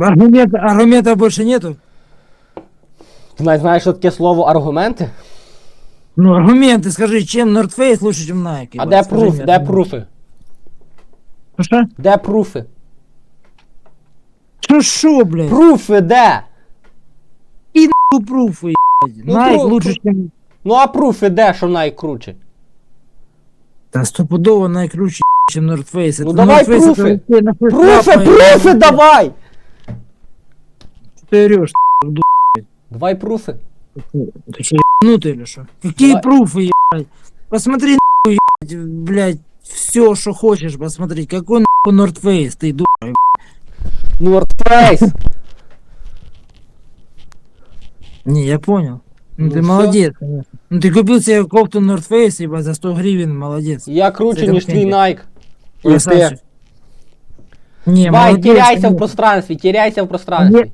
Аргумента, аргументов больше нету? Ти навіть знаєш, що таке слово аргументи? Ну, аргументы, скажи, чем North Face лучше, чем Nike? А ебать, де скажи пруф? мне Де аргумент. пруфи? Что? Де пруфи? Что, шо, блядь? Пруфи де? Ну, пруфы, ебать. Ну, Nike пру- лучше, чем... Ну а пруфи де, що найкруче? Да стопудово Nike круче, чем North Face. Ну, Это давай North Face, пруфы. это вообще нахуй Пруфи, шляпа, пруфи ебать. давай! Ты орешь, Давай пруфи. ты что, ебанутый или что? Какие Давай. пруфы, ебать? Посмотри, нахуй, ебать, блядь, все, что хочешь посмотреть. Какой нахуй North Face, ты ду... Нордфейс. Не, я понял. Ну, Ну ты всё. молодец, конечно. Ну ты купил себе кофту North Face, ебать, за 100 гривен, молодец. Я круче, Це ніж твій контент. Найк. І ти. Красавчик. Не, Давай, молодец, теряйся в конечно. пространстві, теряйся в пространстві.